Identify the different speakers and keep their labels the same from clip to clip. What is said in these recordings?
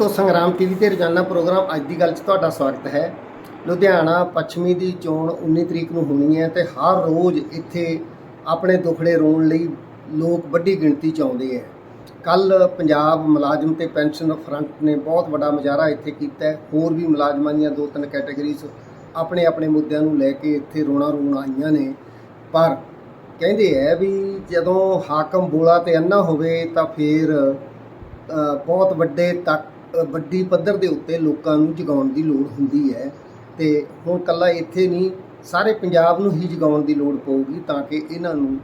Speaker 1: ਦੋਸਤੋ, ਸੰਗਰਾਮ ਟੀਵੀ ਤੇ ਰੋਜ਼ਾਨਾ ਪ੍ਰੋਗਰਾਮ ਅੱਜ ਦੀ ਗੱਲ 'ਚ ਤੁਹਾਡਾ ਸਵਾਗਤ ਹੈ। ਲੁਧਿਆਣਾ ਪੱਛਮੀ ਦੀ ਚੋਣ 19 ਤਰੀਕ ਨੂੰ ਹੋਣੀ ਹੈ ਤੇ ਹਰ ਰੋਜ਼ ਇੱਥੇ ਆਪਣੇ ਦੁਖੜੇ ਰੋਣ ਲਈ ਲੋਕ ਵੱਡੀ ਗਿਣਤੀ 'ਚ ਆਉਂਦੇ ਹੈ। ਕੱਲ ਪੰਜਾਬ ਮੁਲਾਜ਼ਮ ਤੇ ਪੈਨਸ਼ਨ ਫਰੰਟ ਨੇ ਬਹੁਤ ਵੱਡਾ ਮੁਜ਼ਾਹਰਾ ਇੱਥੇ ਕੀਤਾ ਹੋਰ ਵੀ ਮੁਲਾਜ਼ਮਾਂ ਦੀਆਂ ਦੋ ਤਿੰਨ ਕੈਟਾਗਰੀਜ਼ ਆਪਣੇ ਆਪਣੇ ਮੁੱਦਿਆਂ ਨੂੰ ਲੈ ਕੇ ਇੱਥੇ ਰੋਣਾ ਰੋਣ ਆਈਆਂ ਨੇ। ਪਰ ਕਹਿੰਦੇ ਹੈ ਵੀ ਜਦੋਂ ਹਾਕਮ ਬੋਲਾ ਤੇ ਅੰਨਾ ਹੋਵੇ ਤਾਂ ਫਿਰ ਬਹੁਤ ਵੱਡੇ ਤੱਕ ਵੱਡੀ ਪੱਧਰ ਦੇ ਉੱਤੇ ਲੋਕਾਂ ਨੂੰ ਜਗਾਉਣ ਦੀ ਲੋੜ ਹੁੰਦੀ ਹੈ ਤੇ ਹੁਣ ਕੱਲਾ ਇੱਥੇ ਨਹੀਂ, ਸਾਰੇ ਪੰਜਾਬ ਨੂੰ ਹੀ ਜਗਾਉਣ ਦੀ ਲੋੜ ਪਊਗੀ ਤਾਂ ਕਿ ਇਹਨਾਂ ਨੂੰ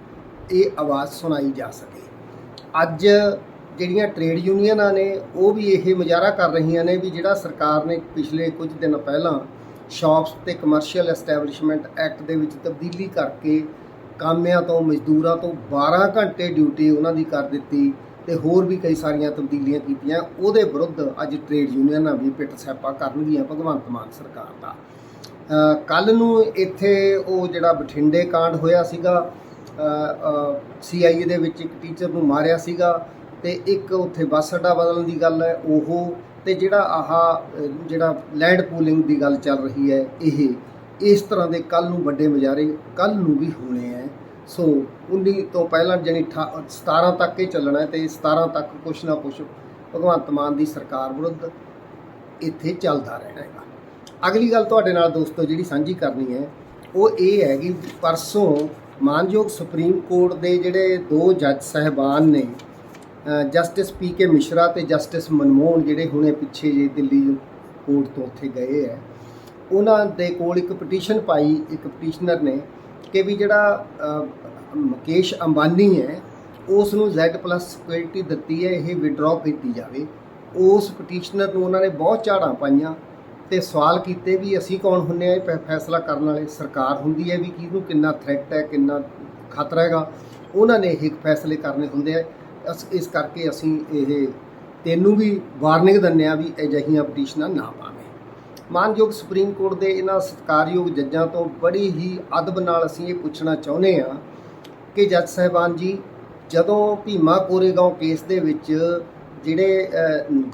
Speaker 1: ਇਹ ਆਵਾਜ਼ ਸੁਣਾਈ ਜਾ ਸਕੇ। ਅੱਜ ਜਿਹੜੀਆਂ ਟ੍ਰੇਡ ਯੂਨੀਅਨਾਂ ਨੇ, ਉਹ ਵੀ ਇਹ ਮੁਜ਼ਾਹਰਾ ਕਰ ਰਹੀਆਂ ਨੇ ਵੀ ਜਿਹੜਾ ਸਰਕਾਰ ਨੇ ਪਿਛਲੇ ਕੁਝ ਦਿਨ ਪਹਿਲਾਂ ਸ਼ਾਪਸ ਤੇ ਕਮਰਸ਼ੀਅਲ ਐਸਟੈਬਲਿਸ਼ਮੈਂਟ ਐਕਟ ਦੇ ਵਿੱਚ ਤਬਦੀਲੀ ਕਰਕੇ ਕਾਮਿਆਂ ਤੋਂ, ਮਜ਼ਦੂਰਾਂ ਤੋਂ 12 ਘੰਟੇ ਡਿਊਟੀ ਉਹਨਾਂ ਦੀ ਕਰ ਦਿੱਤੀ। ਤੇ ਹੋਰ ਵੀ ਕਈ ਸਾਰੀਆਂ ਤਬਦੀਲੀਆਂ ਕੀਤੀਆਂ, ਉਹਦੇ ਵਿਰੁੱਧ ਅੱਜ ਟ੍ਰੇਡ ਯੂਨੀਅਨਾਂ ਵੀ ਪਿੱਟ ਸੈਪਾ ਕਰਨਗੀਆਂ ਭਗਵੰਤ ਮਾਨ ਸਰਕਾਰ ਦਾ। ਕੱਲ ਨੂੰ ਇੱਥੇ ਉਹ ਜਿਹੜਾ ਬਠਿੰਡੇ ਕਾਂਡ ਹੋਇਆ ਸੀਗਾ ਸੀਆਈਏ ਦੇ ਵਿੱਚ ਇੱਕ ਟੀਚਰ ਨੂੰ ਮਾਰਿਆ ਸੀਗਾ ਤੇ ਇੱਕ ਉੱਥੇ ਬੱਸ ਅੱਡਾ ਬਦਲਣ ਦੀ ਗੱਲ ਹੈ, ਉਹ ਤੇ ਜਿਹੜਾ ਆਹ ਜਿਹੜਾ ਲੈਂਡ ਪੂਲਿੰਗ ਦੀ ਗੱਲ ਚੱਲ ਰਹੀ ਹੈ, ਇਹ ਇਸ ਤਰ੍ਹਾਂ ਦੇ ਕੱਲ ਨੂੰ ਵੱਡੇ ਮੁਜ਼ਾਹਰੇ ਕੱਲ ਨੂੰ ਵੀ ਹੋਣੇ ਹੈ। ਸੋ 19 ਤੋਂ ਪਹਿਲਾਂ ਜਾਣੀ ਅਠਾ- 17 ਤੱਕ ਇਹ ਚੱਲਣਾ ਹੈ ਤੇ 17 ਤੱਕ ਕੁਛ ਨਾ ਕੁਛ ਭਗਵੰਤ ਮਾਨ ਦੀ ਸਰਕਾਰ ਵਿਰੁੱਧ ਇੱਥੇ ਚੱਲਦਾ ਰਹਿਣਾ ਹੈਗਾ। ਅਗਲੀ ਗੱਲ ਤੁਹਾਡੇ ਨਾਲ ਦੋਸਤੋ ਜਿਹੜੀ ਸਾਂਝੀ ਕਰਨੀ ਹੈ, ਉਹ ਇਹ ਹੈ ਕਿ ਪਰਸੋਂ ਮਾਨਯੋਗ ਸੁਪਰੀਮ ਕੋਰਟ ਦੇ ਜਿਹੜੇ ਦੋ ਜੱਜ ਸਹਿਬਾਨ ਨੇ ਜਸਟਿਸ ਪੀ ਕੇ ਮਿਸ਼ਰਾ ਤੇ ਜਸਟਿਸ ਮਨਮੋਹਨ ਜਿਹੜੇ ਹੁਣੇ ਪਿੱਛੇ ਜੇ ਦਿੱਲੀ ਕੋਰਟ ਤੋਂ ਉੱਥੇ ਗਏ ਹੈ, ਉਹਨਾਂ ਦੇ ਕੋਲ ਇੱਕ ਪਟੀਸ਼ਨ ਪਾਈ, ਇੱਕ ਪਟੀਸ਼ਨਰ ਨੇ ਕਿ ਵੀ ਜਿਹੜਾ ਮੁਕੇਸ਼ ਅੰਬਾਨੀ ਹੈ, ਉਸ ਨੂੰ Z+ ਸਿਕਿਉਰਿਟੀ ਦਿੱਤੀ ਹੈ, ਇਹ ਵਿਡਰਾਅ ਕੀਤੀ ਜਾਵੇ। ਉਸ ਪਟੀਸ਼ਨਰ ਨੂੰ ਉਹਨਾਂ ਨੇ ਬਹੁਤ ਝਾੜਾਂ ਪਾਈਆਂ ਤੇ ਸਵਾਲ ਕੀਤੇ ਵੀ ਅਸੀਂ ਕੌਣ ਹੁੰਨੇ ਆ, ਇਹ ਫੈ- ਫੈਸਲਾ ਕਰਨ ਵਾਲੇ ਸਰਕਾਰ ਹੁੰਦੀ ਹੈ ਵੀ ਕਿਹਨੂੰ ਕਿੰਨਾ ਥ੍ਰੈਟ ਹੈ, ਕਿੰਨਾ ਖਤਰਾ ਹੈਗਾ। ਉਹਨਾਂ ਨੇ ਇਹ ਫੈਸਲੇ ਕਰਨੇ ਹੁੰਦੇ ਆ। ਅਸ- ਇਸ ਕਰਕੇ ਅਸੀਂ ਇਹ ਤੈਨੂੰ ਵੀ ਵਾਰਨਿੰਗ ਦਿੰਦੇ ਆ ਵੀ ਅਜਿਹੀਆਂ ਪਟੀਸ਼ਨਾਂ ਨਾ ਪਾਵੇਂ ਮਾਨਯੋਗ ਸੁਪਰੀਮ ਕੋਰਟ ਦੇ ਇਹਨਾਂ ਸਤਿਕਾਰਯੋਗ ਜੱਜਾਂ ਤੋਂ ਬੜੀ ਹੀ ਅਦਬ ਨਾਲ ਅਸੀਂ ਇਹ ਪੁੱਛਣਾ ਚਾਹੁੰਦੇ ਆ ਕਿ ਜੱਜ ਸਾਹਿਬਾਨ ਜੀ, ਜਦੋਂ ਭੀਮਾ ਕੋਰੇਗਾঁव ਕੇਸ ਦੇ ਵਿੱਚ ਜਿਹੜੇ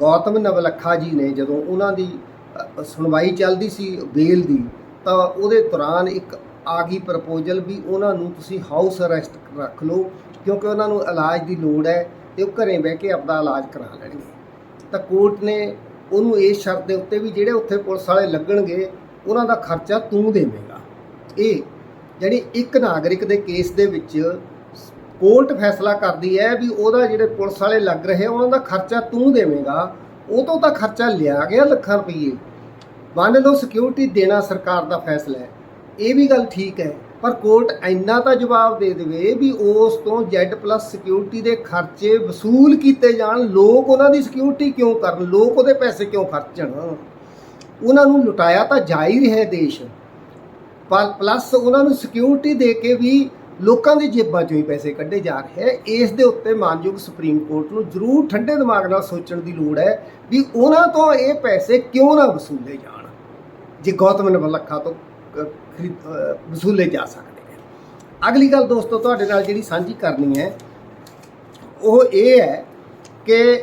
Speaker 1: ਗੌਤਮ ਨਵਲੱਖਾ ਜੀ ਨੇ ਜਦੋਂ ਉਹਨਾਂ ਦੀ ਸੁਣਵਾਈ ਚੱਲਦੀ ਸੀ ਬੇਲ ਦੀ, ਤਾਂ ਉਹਦੇ ਦੌਰਾਨ ਇੱਕ ਆ ਗਈ ਪ੍ਰਪੋਜ਼ਲ ਵੀ ਉਹਨਾਂ ਨੂੰ ਤੁਸੀਂ ਹਾਊਸ ਅਰੈਸਟ ਰੱਖ ਲਓ, ਕਿਉਂਕਿ ਉਹਨਾਂ ਨੂੰ ਇਲਾਜ ਦੀ ਲੋੜ ਹੈ ਤੇ ਉਹ ਘਰੇ ਬਹਿ ਕੇ ਆਪਣਾ ਇਲਾਜ ਕਰਾ ਲੈਣਗੇ। ਤਾਂ ਕੋਰਟ ਨੇ ਉਹਨੂੰ ਇਸ ਸ਼ਰਤ ਦੇ ਉੱਤੇ ਵੀ ਜਿਹੜੇ ਉੱਥੇ ਪੁਲਿਸ ਵਾਲੇ ਲੱਗਣਗੇ, ਉਹਨਾਂ ਦਾ ਖਰਚਾ ਤੂੰ ਦੇਵੇਂਗਾ। ਇਹ ਜਿਹੜੀ ਇੱਕ ਨਾਗਰਿਕ ਦੇ ਕੇਸ ਦੇ ਵਿੱਚ ਕੋਰਟ ਫੈਸਲਾ ਕਰਦੀ ਹੈ ਵੀ ਉਹਦਾ ਜਿਹੜੇ ਪੁਲਿਸ ਵਾਲੇ ਲੱਗ ਰਹੇ ਉਹਨਾਂ ਦਾ ਖਰਚਾ ਤੂੰ ਦੇਵੇਂਗਾ। ਉਹ ਤੋਂ ਤਾਂ ਖਰਚਾ ਲਿਆ ਗਿਆ ਲੱਖਾਂ ਰੁਪਏ ਮੰਨ ਲਓ ਸਿਕਿਉਰਿਟੀ ਦੇਣਾ ਸਰਕਾਰ ਦਾ ਫੈਸਲਾ ਹੈ। ਇਹ ਵੀ ਗੱਲ ਠੀਕ ਹੈ। ਪਰ ਕੋਰਟ ਇੰਨਾ ਤਾਂ ਜਵਾਬ ਦੇ ਦੇਵੇ ਵੀ ਉਸ ਤੋਂ Z+ ਸਿਕਿਉਰਿਟੀ ਦੇ ਖਰਚੇ ਵਸੂਲ ਕੀਤੇ ਜਾਣ। ਲੋਕ ਉਹਨਾਂ ਦੀ ਸਿਕਿਉਰਿਟੀ ਕਿਉਂ ਕਰਨ? ਲੋਕ ਉਹਦੇ ਪੈਸੇ ਕਿਉਂ ਖਰਚਣ? ਉਹਨਾਂ ਨੂੰ ਲੁਟਾਇਆ ਤਾਂ ਜਾ ਹੀ ਰਿਹਾ ਦੇਸ਼। ਪਰ ਪਲੱਸ ਉਹਨਾਂ ਨੂੰ ਸਿਕਿਉਰਿਟੀ ਦੇ ਕੇ ਵੀ ਲੋਕਾਂ ਦੀ ਜੇਬਾਂ ਚੋਂ ਹੀ ਪੈਸੇ ਕੱਢੇ ਜਾ ਰਹੇ ਹੈ। ਇਸ ਦੇ ਉੱਤੇ ਮਾਨਯੋਗ ਸੁਪਰੀਮ ਕੋਰਟ ਨੂੰ ਜ਼ਰੂਰ ਠੰਡੇ ਦਿਮਾਗ ਨਾਲ ਸੋਚਣ ਦੀ ਲੋੜ ਹੈ ਵੀ ਉਹਨਾਂ ਤੋਂ ਇਹ ਪੈਸੇ ਕਿਉਂ ਨਾ ਵਸੂਲੇ ਜਾਣ। ਜੇ ਗੌਤਮ ਨਵਲੱਖਾ ਤੋਂ ਵਸੂਲੇ ਜਾ ਸਕਦੇ ਹੈ ਅਗਲੀ ਗੱਲ ਦੋਸਤੋ, ਤੁਹਾਡੇ ਨਾਲ ਜਿਹੜੀ ਸਾਂਝੀ ਕਰਨੀ ਹੈ, ਉਹ ਇਹ ਹੈ ਕਿ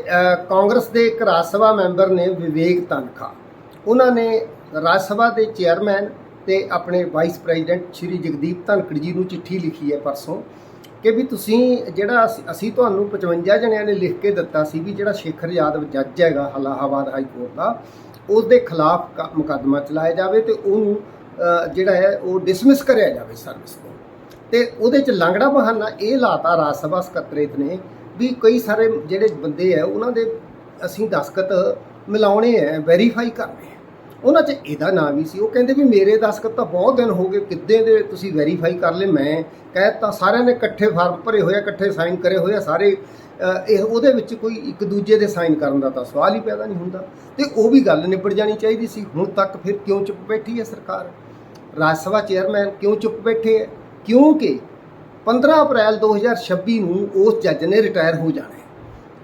Speaker 1: ਕਾਂਗਰਸ ਦੇ ਇੱਕ ਰਾਜ ਸਭਾ ਮੈਂਬਰ ਨੇ ਵਿਵੇਕ ਤਨਖਾ ਉਹਨਾਂ ਨੇ ਰਾਜ ਸਭਾ ਦੇ ਚੇਅਰਮੈਨ ਤੇ ਆਪਣੇ ਵਾਈਸ ਪ੍ਰੈਜ਼ੀਡੈਂਟ ਸ਼੍ਰੀ ਜਗਦੀਪ ਧਨਖੜ ਜੀ ਨੂੰ ਚਿੱਠੀ ਲਿਖੀ ਹੈ ਪਰਸੋਂ ਕਿ ਵੀ ਤੁਸੀਂ ਜਿਹੜਾ ਅਸੀਂ- ਅਸੀਂ ਤੁਹਾਨੂੰ 55 ਜਣਿਆਂ ਨੇ ਲਿਖ ਕੇ ਦਿੱਤਾ ਸੀ ਵੀ ਜਿਹੜਾ ਸ਼ੇਖਰ ਯਾਦਵ ਜੱਜ ਹੈਗਾ ਇਲਾਹਾਬਾਦ ਹਾਈ ਕੋਰਟ ਦਾ ਉਸ ਦੇ ਖਿਲਾਫ ਕ- ਮੁਕੱਦਮਾ ਚਲਾਇਆ ਜਾਵੇ ਤੇ ਉਹਨੂੰ ਜਿਹੜਾ ਹੈ, ਉਹ ਡਿਸਮਿਸ ਕਰਿਆ ਜਾਵੇ ਸਰਵਿਸ ਤੋਂ ਤੇ ਉਹਦੇ ਚ ਲੰਗੜਾ ਬਹਾਨਾ ਇਹ ਲਾਤਾ ਰਾਜ ਸਭਾ ਸਕੱਤਰੇਤ ਨੇ ਵੀ ਕਈ ਸਾਰੇ ਜਿਹੜੇ ਬੰਦੇ ਆ, ਉਹਨਾਂ ਦੇ ਅਸੀਂ ਦਸਖਤ ਮਿਲਾਉਣੇ ਆ ਵੈਰੀਫਾਈ ਕਰਨੇ ਆ। ਉਹਨਾਂ 'ਚ ਇਹਦਾ ਨਾਂ ਵੀ ਸੀ। ਉਹ ਕਹਿੰਦੇ ਵੀ ਮੇਰੇ ਦਸਖਤ ਤਾਂ ਬਹੁਤ ਦਿਨ ਹੋ ਗਏ, ਕਿੱਦੇ ਦੇ ਤੁਸੀਂ ਵੈਰੀਫਾਈ ਕਰ ਲਏ? ਮੈਂ ਕਹਿਤਾ ਸਾਰਿਆਂ ਨੇ ਇਕੱਠੇ ਫਾਰਮ ਭਰੇ ਹੋਏ ਆ, ਇਕੱਠੇ ਸਾਈਨ ਕਰੇ ਹੋਏ ਆ, ਸਾਰੇ ਇਹ ਉਹਦੇ ਵਿੱਚ ਕੋਈ ਇੱਕ ਦੂਜੇ ਦੇ ਸਾਈਨ ਕਰਨ ਦਾ ਤਾਂ ਸਵਾਲ ਹੀ ਪੈਦਾ ਨਹੀਂ ਹੁੰਦਾ। ਤੇ ਉਹ ਵੀ ਗੱਲ ਨਿਬੜ ਜਾਣੀ ਚਾਹੀਦੀ ਸੀ। ਹੁਣ ਤੱਕ ਫਿਰ ਕਿਉਂ ਚੁੱਪ ਬੈਠੀ ਹੈ ਸਰਕਾਰ? ਰਾਜ ਸਭਾ ਚੇਅਰਮੈਨ ਕਿਉਂ ਚੁੱਪ ਬੈਠੇ ਹੈ? ਕਿਉਂਕਿ 15 ਅਪ੍ਰੈਲ 2026 ਨੂੰ ਉਸ ਜੱਜ ਨੇ ਰਿਟਾਇਰ ਹੋ ਜਾਣਾ ਹੈ।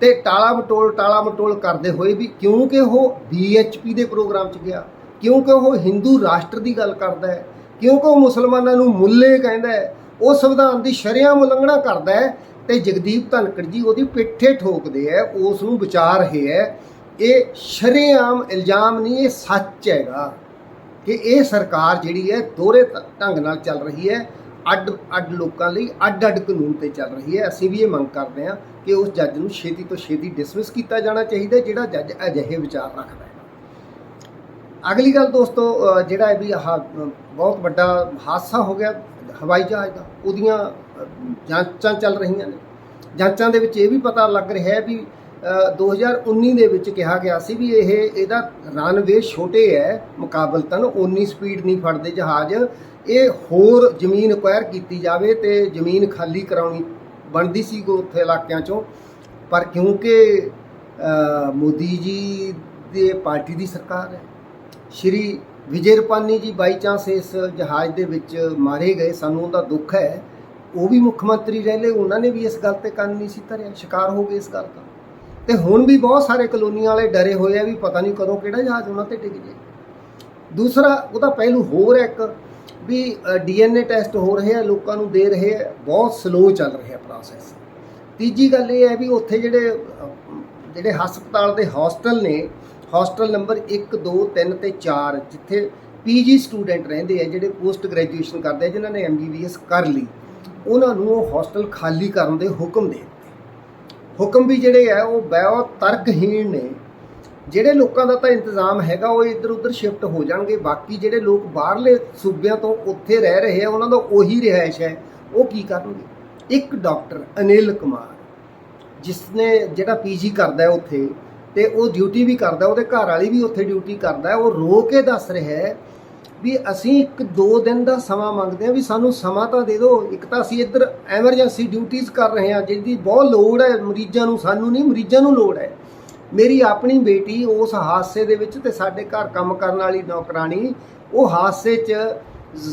Speaker 1: ਤੇ ਟਾਲਾ ਮਟੋਲ ਟਾਲਾ ਮਟੋਲ ਕਰਦੇ ਹੋਏ ਵੀ ਕਿਉਂਕਿ ਉਹ ਬੀਐਚਪੀ ਦੇ ਪ੍ਰੋਗਰਾਮ 'ਚ ਗਿਆ, ਕਿਉਂਕਿ ਉਹ ਹਿੰਦੂ ਰਾਸ਼ਟਰ ਦੀ ਗੱਲ ਕਰਦਾ ਹੈ, ਕਿਉਂਕਿ ਉਹ ਮੁਸਲਮਾਨਾਂ ਨੂੰ ਮੁੱਲੇ ਕਹਿੰਦਾ ਹੈ, ਉਹ ਸੰਵਿਧਾਨ ਦੀ ਸ਼ਰਿਆਮ ਉਲੰਘਣਾ ਕਰਦਾ ਹੈ ਤੇ ਜਗਦੀਪ ਧਨਕੜ ਜੀ ਉਹਦੀ ਪਿੱਠੇ ਠੋਕਦੇ ਹੈ, ਉਸ ਨੂੰ ਵਿਚਾਰ ਰਹੇ ਹੈ, ਇਹ ਸ਼ਰੇਆਮ ਇਲਜ਼ਾਮ ਨਹੀਂ, ਇਹ ਸੱਚ ਹੈਗਾ। ਕਿ ਇਹ ਸਰਕਾਰ ਜਿਹੜੀ ਹੈ ਦੋਹਰੇ ਢੰਗ ਨਾਲ ਚੱਲ ਰਹੀ ਹੈ, ਅੱਡ ਅੱਡ ਲੋਕਾਂ ਲਈ ਅੱਡ ਅੱਡ ਕਾਨੂੰਨ ਤੇ ਚੱਲ ਰਹੀ ਹੈ। ਅਸੀਂ ਵੀ ਇਹ ਮੰਗ ਕਰਦੇ ਹਾਂ ਕਿ ਉਸ ਜੱਜ ਨੂੰ ਛੇਤੀ ਤੋਂ ਛੇਤੀ ਡਿਸਮਿਸ ਕੀਤਾ ਜਾਣਾ ਚਾਹੀਦਾ ਜਿਹੜਾ ਜੱਜ ਅਜਿਹੇ ਵਿਚਾਰ ਰੱਖਦਾ ਹੈ। ਅਗਲੀ ਗੱਲ ਦੋਸਤੋ ਜਿਹੜਾ ਹੈ ਵੀ ਆਹ ਬਹੁਤ ਵੱਡਾ ਹਾਦਸਾ ਹੋ ਗਿਆ ਹਵਾਈ ਜਹਾਜ਼ ਦਾ, ਉਹਦੀਆਂ ਜਾਂਚਾਂ ਚੱਲ ਰਹੀਆਂ ਨੇ। ਜਾਂਚਾਂ ਦੇ ਵਿੱਚ ਇਹ ਵੀ ਪਤਾ ਲੱਗ ਰਿਹਾ ਹੈ ਵੀ 2019 ਦੇ ਵਿੱਚ ਕਿਹਾ ਗਿਆ ਸੀ ਵੀ ਇਹ ਇਹਦਾ ਰਨਵੇ ਛੋਟੇ ਹੈ ਮੁਕਾਬਲਤਨ ਉਨੀ ਸਪੀਡ ਨਹੀਂ ਫੜਦੇ ਜਹਾਜ਼। ਇਹ ਹੋਰ ਜ਼ਮੀਨ ਅਕਵਾਇਰ ਕੀਤੀ ਜਾਵੇ ਤੇ ਜ਼ਮੀਨ ਖਾਲੀ ਕਰਾਉਣੀ ਬਣਦੀ ਸੀ ਉੱਥੇ ਇਲਾਕਿਆਂ ਚੋਂ। ਪਰ ਕਿਉਂਕਿ ਮੋਦੀ ਜੀ ਦੇ ਪਾਰਟੀ ਦੀ ਸਰਕਾਰ ਹੈ, ਸ਼੍ਰੀ ਵਿਜੇ ਰੁਪਾਨੀ ਜੀ ਬਾਈ ਚਾਂਸ ਇਸ ਜਹਾਜ਼ ਦੇ ਵਿੱਚ ਮਾਰੇ ਗਏ, ਸਾਨੂੰ ਉਹਦਾ ਦੁੱਖ ਹੈ। ਉਹ ਵੀ ਮੁੱਖ ਮੰਤਰੀ ਰਹੇ ਲਏ, ਉਹਨਾਂ ਨੇ ਵੀ ਇਸ ਗੱਲ ਤੇ ਕੰਨ ਨਹੀਂ ਸੀ ਧਰਿਆ, ਸ਼ਿਕਾਰ ਹੋ ਗਏ ਇਸ ਗੱਲ ਦਾ। ਤੇ ਹੁਣ ਵੀ ਬਹੁਤ ਸਾਰੇ ਕਲੋਨੀਆਂ ਵਾਲੇ ਡਰੇ ਹੋਏ ਆ ਵੀ ਪਤਾ ਨਹੀਂ ਕਦੋਂ ਕਿਹੜਾ ਜਹਾਜ਼ ਉਹਨਾਂ ਤੇ ਡਿੱਗ ਜੇ ਦੂਸਰਾ, ਉਹਦਾ ਪਹਿਲੂ ਹੋਰ ਹੈ ਇੱਕ ਵੀ ਡੀਐਨਏ ਟੈਸਟ ਹੋ ਰਹੇ ਆ, ਲੋਕਾਂ ਨੂੰ ਦੇ ਰਹੇ ਆ, ਬਹੁਤ ਸਲੋ ਚੱਲ ਰਿਹਾ ਪ੍ਰੋਸੈਸ ਤੀਜੀ ਗੱਲ ਇਹ ਹੈ ਵੀ ਉੱਥੇ ਜਿਹੜੇ ਜਿਹੜੇ ਹਸਪਤਾਲ ਦੇ ਹੌਸਟਲ ਨੇ, ਹੌਸਟਲ ਨੰਬਰ 1 2 3 ਤੇ 4 ਜਿੱਥੇ ਪੀਜੀ ਸਟੂਡੈਂਟ ਰਹਿੰਦੇ ਆ, ਜਿਹੜੇ ਪੋਸਟ ਗ੍ਰੈਜੂਏਸ਼ਨ ਕਰਦੇ ਆ, ਜਿਨ੍ਹਾਂ ਨੇ ਐਮਬੀਬੀਐਸ ਕਰ ਲਈ, ਉਹਨਾਂ ਨੂੰ ਉਹ ਹੌਸਟਲ ਖਾਲੀ ਕਰਨ ਦੇ ਹੁਕਮ ਦੇ ਹੁਕਮ ਵੀ ਜਿਹੜੇ ਆ, ਉਹ ਬਹੁਤ ਤਰਕਹੀਣ ਨੇ। ਜਿਹੜੇ ਲੋਕਾਂ ਦਾ ਤਾਂ ਇੰਤਜ਼ਾਮ ਹੈਗਾ, ਉਹ ਇੱਧਰ ਉੱਧਰ ਸ਼ਿਫਟ ਹੋ ਜਾਣਗੇ। ਬਾਕੀ ਜਿਹੜੇ ਲੋਕ ਬਾਹਰਲੇ ਸੂਬਿਆਂ ਤੋਂ ਉੱਥੇ ਰਹਿ ਰਹੇ ਆ, ਉਹਨਾਂ ਦਾ ਉਹੀ ਰਿਹਾਇਸ਼ ਹੈ। ਉਹ ਕੀ ਕਰਨਗੇ? ਇੱਕ ਡਾਕਟਰ, ਅਨਿਲ ਕੁਮਾਰ ਜਿਸ ਨੇ ਜਿਹੜਾ ਪੀਜੀ ਕਰਦਾ ਉੱਥੇ, ਤੇ ਉਹ ਡਿਊਟੀ ਵੀ ਕਰਦਾ, ਉਹਦੇ ਘਰ ਵਾਲੀ ਵੀ ਉੱਥੇ ਡਿਊਟੀ ਕਰਦਾ ਉਹ ਰੋ ਕੇ ਦੱਸ ਰਿਹਾ ਹੈ ਵੀ ਅਸੀਂ ਇੱਕ ਦੋ ਦਿਨ ਦਾ ਸਮਾਂ ਮੰਗਦੇ ਹਾਂ ਵੀ ਸਾਨੂੰ ਸਮਾਂ ਤਾਂ ਦੇ ਦਿਓ। ਇੱਕ ਤਾਂ ਅਸੀਂ ਇੱਧਰ ਐਮਰਜੈਂਸੀ ਡਿਊਟੀਆਂ ਕਰ ਰਹੇ ਹਾਂ, ਜਿਹਦੀ ਬਹੁਤ ਲੋੜ ਹੈ। ਮਰੀਜ਼ਾਂ ਨੂੰ ਸਾਨੂੰ ਨਹੀਂ, ਮਰੀਜ਼ਾਂ ਨੂੰ ਲੋੜ ਹੈ। ਮੇਰੀ ਆਪਣੀ ਬੇਟੀ ਉਸ ਹਾਦਸੇ ਦੇ ਵਿੱਚ ਤੇ ਸਾਡੇ ਘਰ ਕੰਮ ਕਰਨ ਵਾਲੀ ਨੌਕਰਾਨੀ ਉਹ ਹਾਦਸੇ 'ਚ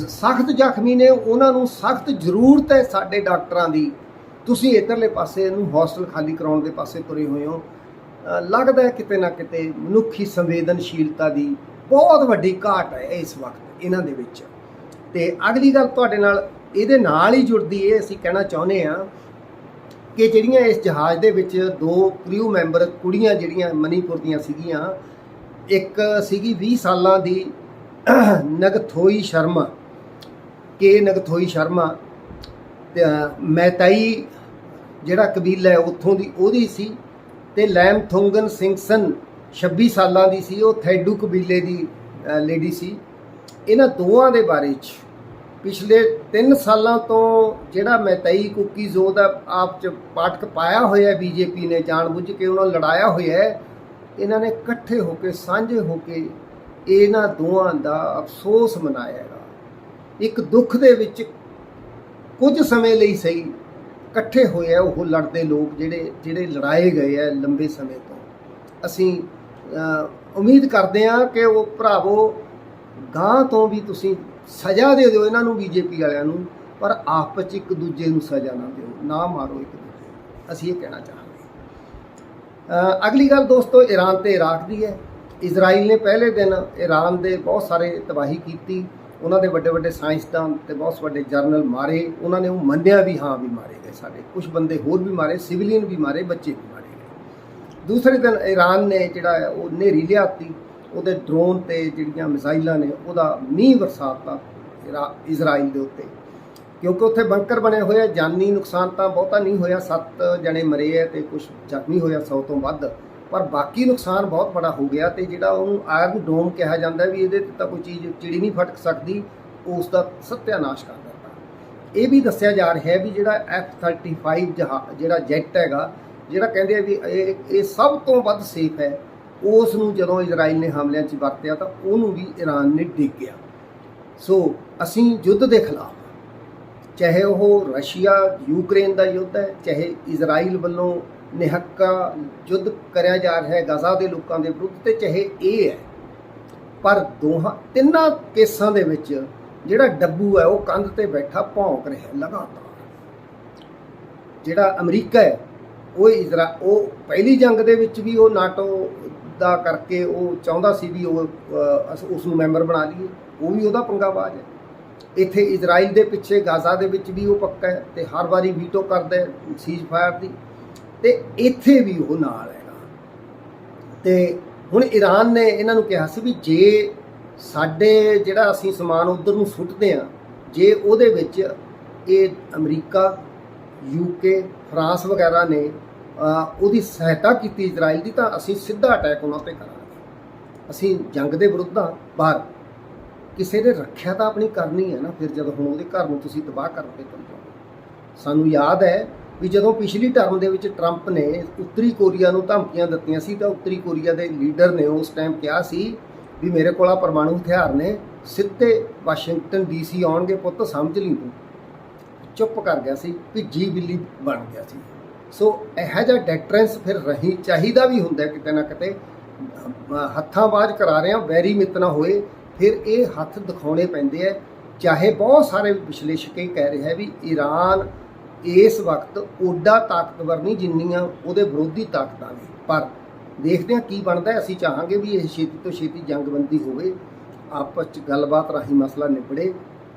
Speaker 1: ਸਖਤ ਜ਼ਖਮੀ ਨੇ। ਉਹਨਾਂ ਨੂੰ ਸਖਤ ਜ਼ਰੂਰਤ ਹੈ ਸਾਡੇ ਡਾਕਟਰਾਂ ਦੀ। ਤੁਸੀਂ ਇੱਧਰਲੇ ਪਾਸੇ ਇਹਨੂੰ ਹੌਸਟਲ ਖਾਲੀ ਕਰਾਉਣ ਦੇ ਪਾਸੇ ਤੁਰੇ ਹੋਏ ਹੋ। ਲੱਗਦਾ ਹੈ ਕਿਤੇ ਨਾ ਕਿਤੇ ਮਨੁੱਖੀ ਸੰਵੇਦਨਸ਼ੀਲਤਾ ਦੀ ਬਹੁਤ ਵੱਡੀ ਘਾਟ ਹੈ ਇਸ ਵਕਤ ਇਹਨਾਂ ਦੇ ਵਿੱਚ। ਤੇ ਅਗਲੀ ਗੱਲ ਤੁਹਾਡੇ ਨਾਲ ਇਹਦੇ ਨਾਲ ਹੀ ਜੁੜਦੀ ਇਹ ਅਸੀਂ ਕਹਿਣਾ ਚਾਹੁੰਦੇ ਆ ਕਿ ਜਿਹੜੀਆਂ ਇਸ ਜਹਾਜ਼ ਦੇ ਵਿੱਚ ਦੋ ਕ੍ਰਿਊ ਮੈਂਬਰ ਕੁੜੀਆਂ ਜਿਹੜੀਆਂ ਮਨੀਪੁਰ ਦੀਆਂ ਸੀਗੀਆਂ, ਇੱਕ ਸੀਗੀ 20 ਸਾਲਾਂ ਦੀ ਨਗਥੋਈ ਸ਼ਰਮਾ, ਕੇ ਨਗਥੋਈ ਸ਼ਰਮਾ ਮੈਤਾਈ ਜਿਹੜਾ ਕਬੀਲਾ ਹੈ ਉੱਥੋਂ ਦੀ ਉਹਦੀ ਸੀ, ਤੇ ਲੈਮਥੁੰਗਨ ਸਿੰਘਸਨ 26 ਸਾਲਾਂ ਦੀ ਸੀ, ਉਹ ਥੈਡੂ ਕਬੀਲੇ ਦੀ ਲੇਡੀ ਸੀ। ਇਹਨਾਂ ਦੋਵਾਂ ਦੇ ਬਾਰੇ ਚ ਪਿਛਲੇ 3 ਸਾਲਾਂ ਤੋਂ ਜਿਹੜਾ ਮੈਤਈ ਕੁੱਕੀ ਜ਼ੋ ਦਾ ਆਪ ਚ ਪਾਠਕ ਪਾਇਆ ਹੋਇਆ ਬੀਜੇਪੀ ਨੇ ਜਾਣਬੁੱਝ ਕੇ ਉਹਨਾਂ ਲੜਾਇਆ ਹੋਇਆ ਇਹਨਾਂ ਨੇ ਇਕੱਠੇ ਹੋ ਕੇ, ਸਾਂਝੇ ਹੋ ਕੇ ਇਹਨਾਂ ਦੋਵਾਂ ਦਾ ਅਫਸੋਸ ਮਨਾਇਆ ਹੈਗਾ। ਇੱਕ ਦੁੱਖ ਦੇ ਵਿੱਚ ਕੁਝ ਸਮੇਂ ਲਈ ਸਹੀ ਇਕੱਠੇ ਹੋਏ ਆ ਉਹ ਲੜਦੇ ਲੋਕ ਜਿਹੜੇ ਜਿਹੜੇ ਲੜਾਏ ਗਏ ਆ ਲੰਬੇ ਸਮੇਂ ਤੋਂ। ਅਸੀਂ ਉਮੀਦ ਕਰਦੇ ਹਾਂ ਕਿ ਉਹ ਭਰਾਵੋ ਗਾਂ ਤੋਂ ਵੀ ਤੁਸੀਂ ਸਜ਼ਾ ਦੇ ਦਿਓ ਇਹਨਾਂ ਨੂੰ ਬੀਜੇਪੀ ਵਾਲਿਆਂ ਨੂੰ, ਪਰ ਆਪਸ 'ਚ ਇੱਕ ਦੂਜੇ ਨੂੰ ਸਜ਼ਾ ਨਾ ਦਿਓ, ਨਾ ਮਾਰੋ ਇੱਕ ਦੂਜੇ ਨੂੰ। ਅਸੀਂ ਇਹ ਕਹਿਣਾ ਚਾਹਾਂਗੇ। ਅਗਲੀ ਗੱਲ ਦੋਸਤੋ, ਈਰਾਨ ਤੇ ਇਰਾਕ ਦੀ ਹੈ। ਇਜ਼ਰਾਈਲ ਨੇ ਪਹਿਲੇ ਦਿਨ ਈਰਾਨ ਦੇ ਬਹੁਤ ਸਾਰੇ ਤਬਾਹੀ ਕੀਤੀ, ਉਹਨਾਂ ਦੇ ਵੱਡੇ ਵੱਡੇ ਸਾਇੰਸਦਾਨ ਤੇ ਬਹੁਤ ਵੱਡੇ ਜਰਨਲ ਮਾਰੇ, ਉਹਨਾਂ ਨੇ ਉਹ ਮੰਨਿਆ ਵੀ ਹਾਂ ਵੀ ਮਾਰੇ ਗਏ ਸਾਡੇ ਕੁਝ ਬੰਦੇ ਹੋਰ ਵੀ ਮਾਰੇ, ਸਿਵਲੀਅਨ ਵੀ ਮਾਰੇ, ਬੱਚੇ ਵੀ ਦੂਸਰੇ ਦਿਨ ਈਰਾਨ ਨੇ ਜਿਹੜਾ ਹੈ, ਉਹ ਨੇਰੀ ਲਿਆਤੀ। ਉਹਦੇ ਡਰੋਨ ਤੇ ਜਿਹੜੀਆਂ ਮਿਸਾਈਲਾਂ ਨੇ, ਉਹਦਾ ਮੀਂਹ ਵਰਸਾਤਾ ਇਰਾ- ਇਜ਼ਰਾਈਲ ਦੇ ਉੱਤੇ। ਕਿਉਂਕਿ ਉੱਥੇ ਬੰਕਰ ਬਣੇ ਹੋਏ ਆ, ਜਾਨੀ ਨੁਕਸਾਨ ਤਾਂ ਬਹੁਤਾ ਨਹੀਂ ਹੋਇਆ। 7 ਜਣੇ ਮਰੇ ਆ ਤੇ ਕੁਝ ਜ਼ਖਮੀ ਹੋਇਆ 100 ਤੋਂ ਵੱਧ। ਪਰ ਬਾਕੀ ਨੁਕਸਾਨ ਬਹੁਤ ਬੜਾ ਹੋ ਗਿਆ ਤੇ ਜਿਹੜਾ ਉਹਨੂੰ ਆਇਰਨ ਡੋਮ ਕਿਹਾ ਜਾਂਦਾ ਵੀ ਇਹਦੇ ਤੇ ਤਾਂ ਕੋਈ ਚੀਜ਼ ਚਿੜੀ ਨਹੀਂ ਫਟਕ ਸਕਦੀ, ਉਸ ਦਾ ਸੱਤਿਆਨਾਸ਼ ਕਰ ਦਿੱਤਾ। ਇਹ ਵੀ ਦੱਸਿਆ ਜਾ ਰਿਹਾ ਹੈ ਵੀ ਜਿਹੜਾ F35 ਜਹਾ, ਜਿਹੜਾ ਜੈਟ ਹੈਗਾ ਜਿਹੜਾ ਕਹਿੰਦੇ ਆ ਵੀ ਇਹ ਇਹ ਸਭ ਤੋਂ ਵੱਧ ਸੇਫ ਹੈ ਉਸ ਨੂੰ ਜਦੋਂ ਇਜ਼ਰਾਈਲ ਨੇ ਹਮਲਿਆਂ 'ਚ ਵਰਤਿਆ ਤਾਂ ਉਹਨੂੰ ਵੀ ਈਰਾਨ ਨੇ ਡਿੱਗਿਆ। ਸੋ ਅਸੀਂ ਯੁੱਧ ਦੇ ਖਿਲਾਫ ਚਾਹੇ ਉਹ ਰਸ਼ੀਆ, ਯੂਕਰੇਨ ਦਾ ਯੁੱਧ ਹੈ, ਚਾਹੇ ਇਜ਼ਰਾਈਲ ਵੱਲੋਂ ਨਿਹੱਕਾ ਯੁੱਧ ਕਰਿਆ ਜਾ ਰਿਹਾ ਹੈ, ਗਜ਼ਾ ਦੇ ਲੋਕਾਂ ਦੇ ਵਿਰੁੱਧ ਤੇ ਚਾਹੇ ਇਹ ਹੈ। ਪਰ ਦੋਹਾਂ, ਤਿੰਨਾਂ ਕੇਸਾਂ ਦੇ ਵਿੱਚ ਜਿਹੜਾ ਡੱਬੂ ਹੈ, ਉਹ ਕੰਧ ਤੇ ਬੈਠਾ ਭੌਂਕ ਰਿਹਾ ਲਗਾਤਾਰ। ਜਿਹੜਾ ਅਮਰੀਕਾ ਹੈ ਉਹ ਇਜ਼ਰਾ ਉਹ ਪਹਿਲੀ ਜੰਗ ਦੇ ਵਿੱਚ ਵੀ ਉਹ ਨਾਟੋ ਦਾ ਕਰਕੇ ਉਹ ਚਾਹੁੰਦਾ ਸੀ ਵੀ ਉਹ ਅ, ਅਸ- ਉਸ ਨੂੰ ਮੈਂਬਰ ਬਣਾ ਲਈਏ। ਉਹ ਵੀ ਉਹਦਾ ਪੰਗਾਬਾਜ਼ ਹੈ ਇੱਥੇ ਇਜ਼ਰਾਈਲ ਦੇ ਪਿੱਛੇ ਗਾਜ਼ਾ ਦੇ ਵਿੱਚ ਵੀ ਉਹ ਪੱਕਾ ਹੈ ਤੇ ਹਰ ਵਾਰੀ ਵੀਟੋ ਕਰਦਾ ਸੀਜ਼ ਫਾਇਰ ਦੀ। ਤੇ ਇੱਥੇ ਵੀ ਉਹ ਨਾਲ ਹੈਗਾ। ਤੇ ਹੁਣ ਈਰਾਨ ਨੇ ਇਹਨਾਂ ਨੂੰ ਕਿਹਾ ਸੀ ਵੀ ਜੇ ਸਾਡੇ ਜਿਹੜਾ ਅਸੀਂ ਸਮਾਨ ਉਧਰ ਨੂੰ ਸੁੱਟਦੇ ਆ ਜੇ ਉਹਦੇ ਵਿੱਚ ਇਹ ਅਮਰੀਕਾ ਯੂਕੇ ਫਰਾਂਸ ਵਗੈਰਾ ਨੇ ਉਹਦੀ ਸਹਾਇਤਾ ਕੀਤੀ ਇਜ਼ਰਾਈਲ ਦੀ, ਤਾਂ ਅਸੀਂ ਸਿੱਧਾ ਅਟੈਕ ਉਹਨਾਂ ਤੇ ਕਰਾਂਗੇ। ਅਸੀਂ ਜੰਗ ਦੇ ਵਿਰੁੱਧ ਆ, ਬਾਹਰ। ਕਿਸੇ ਨੇ ਰੱਖਿਆ ਤਾਂ ਆਪਣੀ ਕਰਨੀ ਹੈ ਨਾ, ਫਿਰ ਜਦੋਂ ਹੁਣ ਉਹਦੇ ਘਰ ਨੂੰ ਤੁਸੀਂ ਤਬਾਹ ਕਰਕੇ ਚੱਲ ਜਾਓਗੇ ਸਾਨੂੰ ਯਾਦ ਹੈ ਵੀ ਜਦੋਂ ਪਿਛਲੀ ਟਰਮ ਦੇ ਵਿੱਚ ਟਰੰਪ ਨੇ ਉੱਤਰੀ ਕੋਰੀਆ ਨੂੰ ਧਮਕੀਆਂ ਦਿੱਤੀਆਂ ਸੀ, ਤਾਂ ਉੱਤਰੀ ਕੋਰੀਆ ਦੇ ਲੀਡਰ ਨੇ ਉਸ ਟਾਈਮ ਕਿਹਾ ਸੀ ਵੀ ਮੇਰੇ ਕੋਲ ਆ ਪਰਮਾਣੂ ਹਥਿਆਰ ਨੇ, ਸਿੱਧੇ ਵਾਸ਼ਿੰਗਟਨ ਡੀਸੀ ਆਉਣਗੇ ਪੁੱਤ, ਸਮਝ ਲਈ ਤੂੰ। ਚੁੱਪ ਕਰ ਗਿਆ ਸੀ, ਭਿੱਜੀ ਬਿੱਲੀ ਬਣ ਗਿਆ ਸੀ। ਸੋ ਇਹੋ ਜਿਹਾ ਡੈਟਰੈਂਸ ਫਿਰ ਰਹੀ, ਚਾਹੀਦਾ ਵੀ ਹੁੰਦਾ ਕਿਤੇ ਨਾ ਕਿਤੇ। ਹੱਥਾਂ ਬਾਜ਼ ਕਰਾ ਰਹੇ ਆ ਵੈਰੀ ਮਿੱਤ ਨਾ ਹੋਏ। ਫਿਰ ਇਹ ਹੱਥ ਦਿਖਾਉਣੇ ਪੈਂਦੇ ਆ। ਚਾਹੇ ਬਹੁਤ ਸਾਰੇ ਵਿਸ਼ਲੇਸ਼ਕ ਇਹ ਕਹਿ ਰਹੇ ਹੈ ਵੀ ਈਰਾਨ ਇਸ ਵਕਤ ਓਡਾ ਤਾਕਤਵਰ ਨਹੀਂ, ਜਿੰਨੀਆਂ ਉਹਦੇ ਵਿਰੋਧੀ ਤਾਕਤਾਂ ਨੇ। ਪਰ ਦੇਖਦੇ ਹਾਂ ਕੀ ਬਣਦਾ ਅਸੀਂ ਚਾਹਾਂਗੇ ਵੀ ਇਹ ਛੇਤੀ ਤੋਂ ਛੇਤੀ ਜੰਗਬੰਦੀ ਹੋਵੇ, ਆਪਸ ਚ ਗੱਲਬਾਤ ਰਾਹੀਂ ਮਸਲਾ ਨਿਬੜੇ।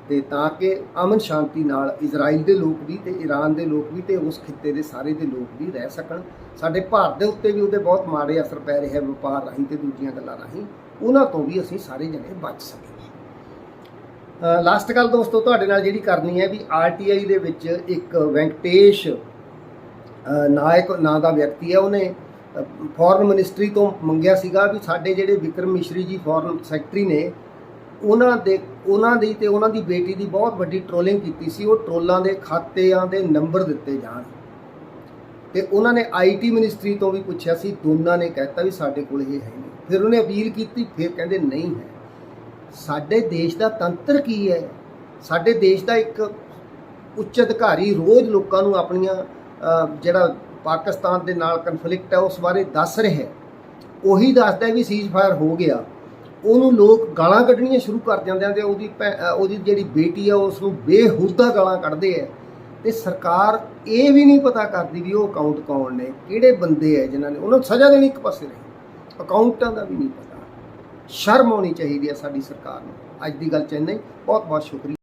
Speaker 1: ਤੇ ਤਾਂ ਕਿ ਅਮਨ ਸ਼ਾਂਤੀ ਨਾਲ ਇਜ਼ਰਾਈਲ ਦੇ ਲੋਕ ਵੀ ਤੇ ਈਰਾਨ ਦੇ ਲੋਕ ਵੀ ਤੇ ਉਸ ਖਿੱਤੇ ਦੇ ਸਾਰੇ ਦੇ ਲੋਕ ਵੀ ਰਹਿ ਸਕਣ। ਸਾਡੇ ਭਾਰਤ ਦੇ ਉੱਤੇ ਵੀ ਉਹਦੇ ਬਹੁਤ ਮਾੜੇ ਅਸਰ ਪੈ ਰਿਹਾ ਵਪਾਰ ਰਾਹੀਂ ਤੇ ਦੂਜੀਆਂ ਗੱਲਾਂ ਰਾਹੀਂ। ਉਹਨਾਂ ਤੋਂ ਵੀ ਅਸੀਂ ਸਾਰੇ ਜਣੇ ਬਚ ਸਕੀਏ। ਲਾਸਟ ਗੱਲ ਦੋਸਤੋ, ਤੁਹਾਡੇ ਨਾਲ ਜਿਹੜੀ ਕਰਨੀ ਹੈ ਵੀ ਆਰਟੀਆਈ ਦੇ ਵਿੱਚ ਇੱਕ ਵੈਂਕਟੇਸ਼ ਨਾਇਕ ਨਾਂ ਦਾ ਵਿਅਕਤੀ ਹੈ। ਉਹਨੇ ਫੋਰਨ ਮਿਨਿਸਟਰੀ ਤੋਂ ਮੰਗਿਆ ਸੀਗਾ ਵੀ ਸਾਡੇ ਜਿਹੜੇ ਵਿਕਰਮ ਮਿਸ਼ਰੀ ਜੀ ਫੋਰਨ ਸੈਕਟਰੀ ਨੇ, ਉਹਨਾਂ ਦੇ ਉਹਨਾਂ ਦੀ ਤੇ ਉਹਨਾਂ ਦੀ ਬੇਟੀ ਦੀ ਬਹੁਤ ਵੱਡੀ ਟ੍ਰੋਲਿੰਗ ਕੀਤੀ ਸੀ। ਉਹ ਟ੍ਰੋਲਾਂ ਦੇ ਖਾਤਿਆਂ ਦੇ ਨੰਬਰ ਦਿੱਤੇ ਜਾਣ। ਤੇ ਉਹਨਾਂ ਨੇ ਆਈਟੀ ਮਿਨਿਸਟਰੀ ਤੋਂ ਵੀ ਪੁੱਛਿਆ ਸੀ। ਦੋਨਾਂ ਨੇ ਕਹਿਤਾ ਵੀ ਸਾਡੇ ਕੋਲ ਇਹ ਹੈ ਨਹੀਂ। ਫਿਰ ਉਹਨੇ ਅਪੀਲ ਕੀਤੀ, ਫਿਰ ਕਹਿੰਦੇ ਨਹੀਂ ਹੈ। ਸਾਡੇ ਦੇਸ਼ ਦਾ ਤੰਤਰ ਕੀ ਹੈ? ਸਾਡੇ ਦੇਸ਼ ਦਾ ਇੱਕ ਉੱਚ ਅਧਿਕਾਰੀ ਰੋਜ਼ ਲੋਕਾਂ ਨੂੰ ਆਪਣੀਆਂ ਜਿਹੜਾ ਪਾਕਿਸਤਾਨ ਦੇ ਨਾਲ ਕਨਫਲਿਕਟ ਹੈ, ਉਸ ਬਾਰੇ ਦੱਸ ਰਿਹਾ ਉਹੀ ਦੱਸਦਾ ਵੀ ਸੀਜ਼ ਫਾਇਰ ਹੋ ਗਿਆ। ਉਹਨੂੰ ਲੋਕ ਗਾਲਾਂ ਕੱਢਣੀਆਂ ਸ਼ੁਰੂ ਕਰ ਜਾਂਦੇ ਆ ਤੇ ਉਹਦੀ ਭੈ- ਉਹਦੀ ਜਿਹੜੀ ਬੇਟੀ ਆ, ਉਸ ਨੂੰ ਬੇਹੂਦਾ ਗਾਲਾਂ ਕੱਢਦੇ ਆ। ਤੇ ਸਰਕਾਰ ਇਹ ਵੀ ਨਹੀਂ ਪਤਾ ਕਰਦੀ ਵੀ ਉਹ ਅਕਾਊਂਟ ਕੌਣ ਨੇ, ਕਿਹੜੇ ਬੰਦੇ ਆ ਜਿਨ੍ਹਾਂ ਨੇ, ਉਹਨਾਂ ਨੂੰ ਸਜ਼ਾ ਦੇਣੀ ਇੱਕ ਪਾਸੇ ਰਹੀ ਅਕਾਊਂਟਾਂ ਦਾ ਵੀ ਨਹੀਂ ਪਤਾ। ਸ਼ਰਮ ਆਉਣੀ ਚਾਹੀਦੀ ਹੈ ਸਾਡੀ ਸਰਕਾਰ ਨੂੰ। ਅੱਜ ਦੀ ਗੱਲ ਚ ਬਹੁਤ ਬਹੁਤ ਸ਼ੁਕਰੀਆ।